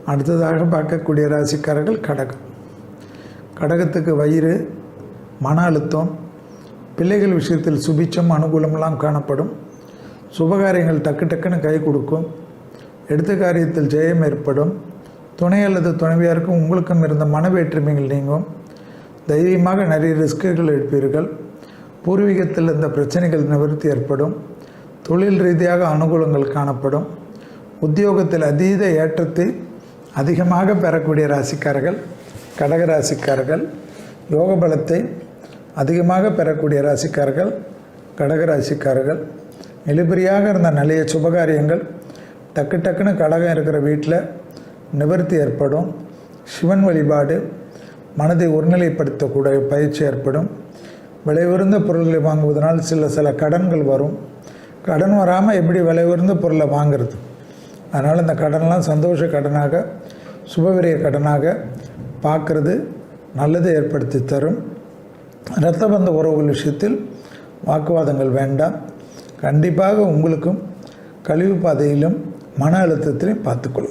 அடுத்ததாக பார்க்கக்கூடிய ராசிக்காரர்கள் கடகம். கடகத்துக்கு வயிறு மன அழுத்தம் பிள்ளைகள் விஷயத்தில் சுபிச்சம் அனுகூலமெல்லாம் காணப்படும். சுபகாரியங்கள் டக்கு டக்குன்னு கை கொடுக்கும். எடுத்த காரியத்தில் ஜெயம் ஏற்படும். துணை அல்லது துணைவியாருக்கும் உங்களுக்கும் இருந்த மனவேற்றுமைகள் நீங்கும். தைரியமாக நிறைய ரிஸ்க்குகள் எடுப்பீர்கள். பூர்வீகத்தில் இருந்த பிரச்சனைகள் நிவர்த்தி ஏற்படும். தொழில் ரீதியாக அனுகூலங்கள் காணப்படும். உத்தியோகத்தில் அதீத ஏற்றத்தை அதிகமாக பெறக்கூடிய ராசிக்காரர்கள் கடக ராசிக்காரர்கள் யோக பலத்தை அதிகமாக பெறக்கூடிய ராசிக்காரர்கள் கடக ராசிக்காரர்கள். இழுபறியாக இருந்த நிலைய சுபகாரியங்கள் டக்கு டக்குன்னு கடகம் இருக்கிற வீட்டில் நிவர்த்தி ஏற்படும். சிவன் வழிபாடு மனதை ஒருநிலைப்படுத்தக்கூடிய பயிற்சி ஏற்படும். விலை உயர்ந்த பொருள்களை வாங்குவதனால் சில சில கடன்கள் வரும். கடன் வராமல் எப்படி விலை உயர்ந்த பொருளை வாங்குறது? அதனால் இந்த கடன்லாம் சந்தோஷ கடனாக சுபவிரிய கடனாக பார்க்குறது நல்லது ஏற்படுத்தி தரும். இரத்த பந்த உறவுகள் விஷயத்தில் வாக்குவாதங்கள் வேண்டாம். கண்டிப்பாக உங்களுக்கும் கழிவு பாதையிலும் மன அழுத்தத்திலையும் பார்த்துக்கொள்ளும்